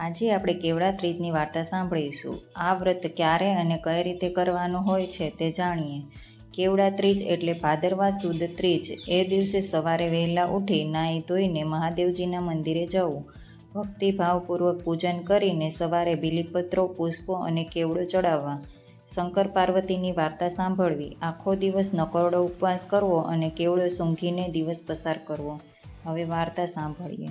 આજે આપણે કેવડા ત્રીજની વાર્તા સાંભળીશું. આ વ્રત ક્યારે અને કઈ રીતે કરવાનું હોય છે તે જાણીએ. કેવડા ત્રીજ એટલે ભાદરવા સુદ ત્રીજ. એ દિવસે સવારે વહેલા ઉઠી નાહી ધોઈને મહાદેવજીના મંદિરે જવું. ભક્તિભાવપૂર્વક પૂજન કરીને સવારે બીલીપત્રો, પુષ્પો અને કેવડો ચડાવવા. શંકર પાર્વતીની વાર્તા સાંભળવી. આખો દિવસ નકોરડો ઉપવાસ કરવો અને કેવડો સૂંઘીને દિવસ પસાર કરવો. હવે વાર્તા સાંભળીએ.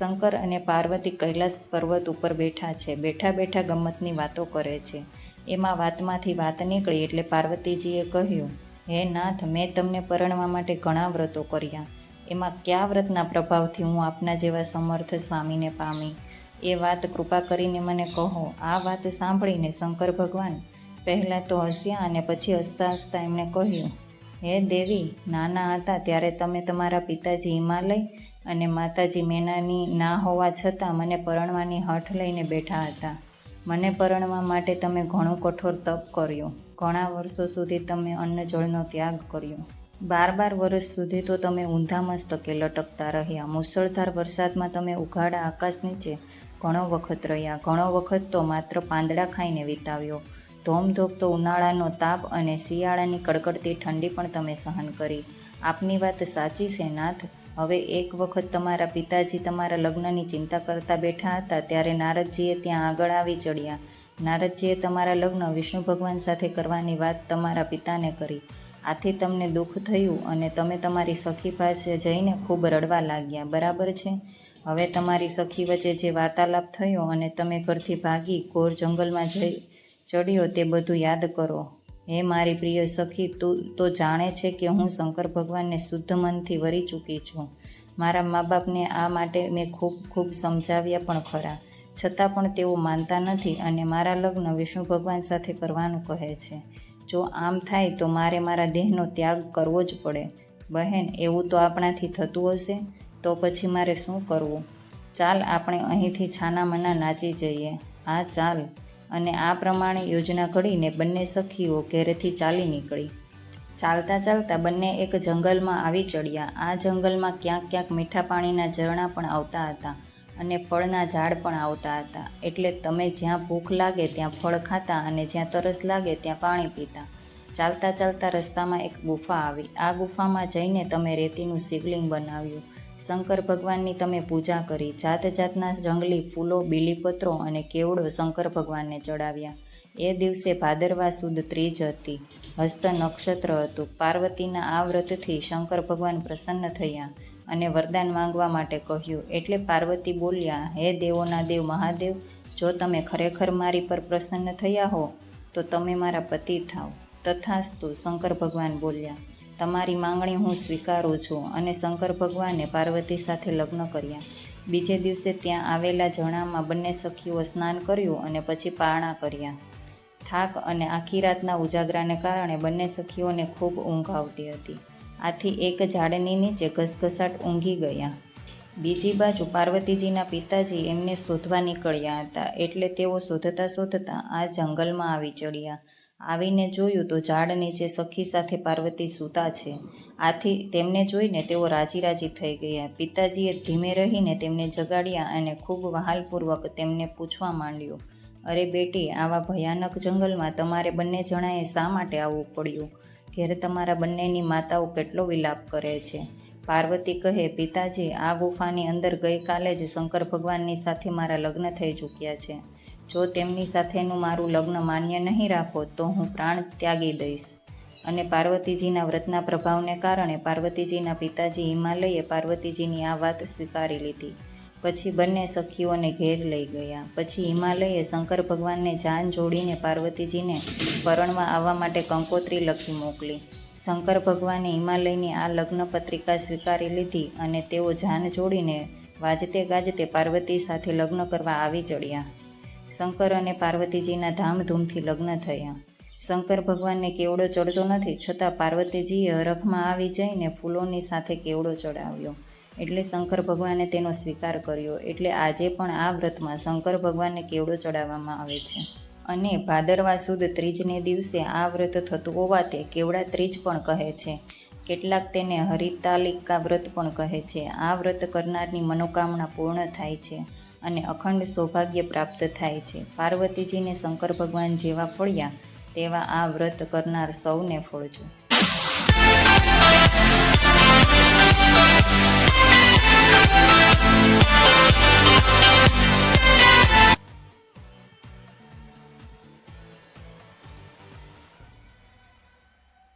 શંકર અને પાર્વતી કૈલાસ પર્વત ઉપર બેઠા છે. બેઠા બેઠા ગમ્મતની વાતો કરે છે. એમાં વાતમાંથી વાત નીકળી એટલે પાર્વતીજીએ કહ્યું, હે નાથ, મેં તમને પરણવા માટે ઘણા વ્રતો કર્યા. એમાં કયા વ્રતના પ્રભાવથી હું આપના જેવા સમર્થ સ્વામીને પામી? એ વાત કૃપા કરીને મને કહો. આ વાત સાંભળીને શંકર ભગવાન પહેલાં તો હસ્યા અને પછી હસતા હસતા એમણે કહ્યું, હે દેવી, નાના હતા ત્યારે તમે તમારા પિતાજી હિમાલય અને માતાજી મેનાની ના હોવા છતાં મને પરણવાની હઠ લઈને બેઠા હતા. મને પરણવા માટે તમે ઘણું કઠોર તપ કર્યું. ઘણા વર્ષો સુધી તમે અન્ન જળનો ત્યાગ કર્યો. બાર બાર વર્ષ સુધી તો તમે ઊંધા મસ્તકે લટકતા રહ્યા. મુસળધાર વરસાદમાં તમે ઉઘાડા આકાશ નીચે ઘણો વખત રહ્યા. ઘણો વખત તો માત્ર પાંદડા ખાઈને વિતાવ્યો. ધોમધોકતો ઉનાળાનો તાપ અને શિયાળાની કડકડતી ઠંડી પણ તમે સહન કરી. આપની વાત સાચી છે, નાથ. હવે એક વખત તમારા પિતાજી તમારા લગ્નની ચિંતા કરતા બેઠા હતા ત્યારે નારદજીએ ત્યાં આગળ આવી ચડ્યા. નારદજીએ તમારા લગ્ન વિષ્ણુ ભગવાન સાથે કરવાની વાત તમારા પિતાને કરી. આથી તમને દુઃખ થયું અને તમે તમારી સખી પાસે જઈને ખૂબ રડવા લાગ્યા, બરાબર છે? હવે તમારી સખી વચ્ચે જે વાર્તાલાપ થયો અને તમે ઘરથી ભાગી ઘોર જંગલમાં જઈ ચડ્યો તે બધું યાદ કરો. હે મારી પ્રિય સખી, તું તો જાણે છે કે હું શંકર ભગવાનને શુદ્ધ મનથી વરી ચૂકી છું. મારા મા બાપને આ માટે મેં ખૂબ ખૂબ સમજાવ્યા પણ ખરા. છતાં પણ તેઓ માનતા નથી અને મારા લગ્ન વિષ્ણુ ભગવાન સાથે કરવાનું કહે છે. જો આમ થાય તો મારે મારા દેહનો ત્યાગ કરવો જ પડે. બહેન, એવું તો આપણાથી થતું હશે? તો પછી મારે શું કરવું? ચાલ, આપણે અહીંથી છાના મના નાચી જઈએ. હા, ચાલ. અને આ પ્રમાણે યોજના ઘડીને બંને સખીઓ ઘેરેથી ચાલી નીકળી. ચાલતા ચાલતા બંને એક જંગલમાં આવી ચડ્યા. આ જંગલમાં ક્યાંક ક્યાંક મીઠા પાણીના ઝરણા પણ આવતા હતા અને ફળના ઝાડ પણ આવતા હતા. એટલે તમે જ્યાં ભૂખ લાગે ત્યાં ફળ ખાતા અને જ્યાં તરસ લાગે ત્યાં પાણી પીતા. ચાલતા ચાલતા રસ્તામાં એક ગુફા આવી. આ ગુફામાં જઈને તમે રેતીનું શિવલિંગ બનાવ્યું. શંકર ભગવાનની તમે પૂજા કરી જાત જાતના જંગલી ફૂલો, બીલીપત્રો અને કેવડો શંકર ભગવાનને ચડાવ્યા. એ દિવસે ભાદરવા સુદ ત્રીજ હતી. હસ્ત નક્ષત્ર હતું. પાર્વતીના આ વ્રતથી શંકર ભગવાન પ્રસન્ન થયા અને વરદાન માંગવા માટે કહ્યું, એટલે પાર્વતી બોલ્યા, હે દેવોના દેવ મહાદેવ, જો તમે ખરેખર મારી પર પ્રસન્ન થયા હો, તો તમે મારા પતિ થાવ. તથાસ્તુ શંકર ભગવાન બોલ્યા તમારી માંગણી હું સ્વીકારું છું અને શંકર ભગવાને પાર્વતી સાથે લગ્ન કર્યા. બીજે દિવસે ત્યાં આવેલા જણામાં બંને સખીઓ સ્નાન કર્યું અને પછી પારણા કર્યા. થાક અને આખી રાતના ઉજાગરાને કારણે બંને સખીઓને ખૂબ ઊંઘ આવતી હતી. આથી એક ઝાડની નીચે ઘસઘસાટ ઊંઘી ગયા. બીજી બાજુ પાર્વતીજીના પિતાજી એમને શોધવા નીકળ્યા હતા એટલે તેઓ શોધતા શોધતા આ જંગલમાં આવી ચડ્યા. આવીને જોયું તો ઝાડ નીચે સખી સાથે પાર્વતી સૂતા છે. આથી તેમને જોઈને તેઓ રાજી રાજી થઈ ગયા. પિતાજીએ ધીમે રહીને તેમને જગાડ્યા અને ખૂબ વહાલપૂર્વક તેમને પૂછવા માંડ્યું, અરે બેટી, આવા ભયાનક જંગલમાં તમારે બંને જણાએ શા માટે આવવું પડ્યું? ઘેર તમારા બંનેની માતાઓ કેટલો વિલાપ કરે છે. પાર્વતી કહે, પિતાજી, આ ગુફાની અંદર ગઈકાલે જ શંકર ભગવાનની સાથે મારા લગ્ન થઈ ચૂક્યા છે. જો તેમની સાથેનું મારું લગ્ન માન્ય નહીં રાખો, તો હું પ્રાણ ત્યાગી દઈશ. અને પાર્વતીજીના વ્રતના પ્રભાવને કારણે પાર્વતીજીના પિતાજી હિમાલયે પાર્વતીજીની આ વાત સ્વીકારી લીધી. પછી બંને સખીઓને ઘેર લઈ ગયા. પછી હિમાલયે શંકર ભગવાનને જાન જોડીને પાર્વતીજીને પરણવા આવવા માટે કંકોત્રી લખી મોકલી. શંકર ભગવાને હિમાલયની આ લગ્ન પત્રિકા સ્વીકારી લીધી અને તેઓ જાન જોડીને વાજતે ગાજતે પાર્વતી સાથે લગ્ન કરવા આવી ચડ્યા. શંકર અને પાર્વતીજીના ધામધૂમથી લગ્ન થયા. શંકર ભગવાનને કેવડો ચડતો નથી, છતાં પાર્વતીજીએ હરખમાં આવી જઈને ફૂલોની સાથે કેવડો ચડાવ્યો. એટલે શંકર ભગવાને તેનો સ્વીકાર કર્યો. એટલે આજે પણ આ વ્રતમાં શંકર ભગવાનને કેવડો ચડાવવામાં આવે છે. અને ભાદરવા સુદ ત્રીજને દિવસે આ વ્રત થતું હોવાથી કેવડા ત્રીજ પણ કહે છે. કેટલાક તેને હરિતાલિકા વ્રત પણ કહે છે. આ વ્રત કરનારની મનોકામના પૂર્ણ થાય છે. અને અખંડ સૌભાગ્ય પ્રાપ્ત થાય છે. પાર્વતીજીને શંકર ભગવાન જેવા ફળ્યા, તેવા આ વ્રત કરનાર સૌને ફળજો.